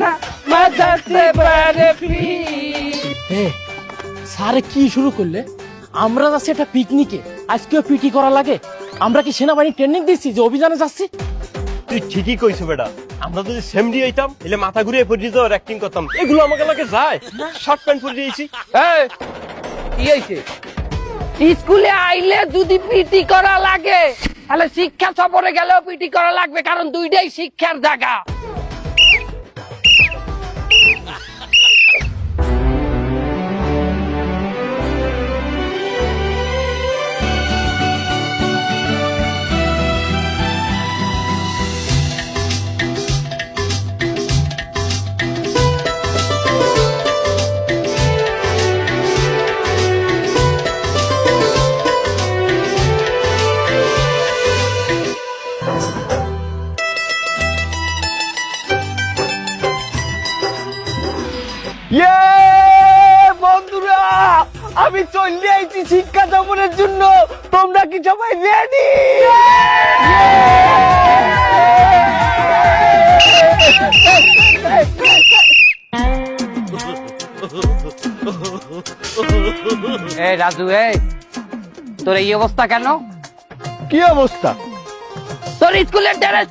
না বাজাতে পারে ফি এ স্যারে কি শুরু করলে? আমরা যাচ্ছি একটা পিকনিকে। আজকেও পিটি করা লাগে। আমরা কি সেনাবাহিনী ট্রেনিং দিচ্ছি যে অভিযানে যাচ্ছি? তুই ঠিকই কইছো বেটা। আমরা যদি সেমডি হইতাম এলে মাথা ঘুরিয়ে পড়ে দিত অ্যাক্টিং করতাম। এগুলো আমাকে লাগে যায়। শর্ট প্যান্ট পরে দিয়েছি। এই, কি স্কুলে আইলে যদি পিটি করা লাগে, তাহলে শিক্ষা সফরে গেলেও পিটি করা লাগবে, কারণ দুইটাই শিক্ষার জায়গা। ইয়ে বন্ধুরা আমি চলে আইছি শিক্ষা সফরের জন্য। তোমরা কি সবাই রেডি এই রাজু এই তোর এই অবস্থা কেন? কি অবস্থা? তোর স্কুলের ড্রেস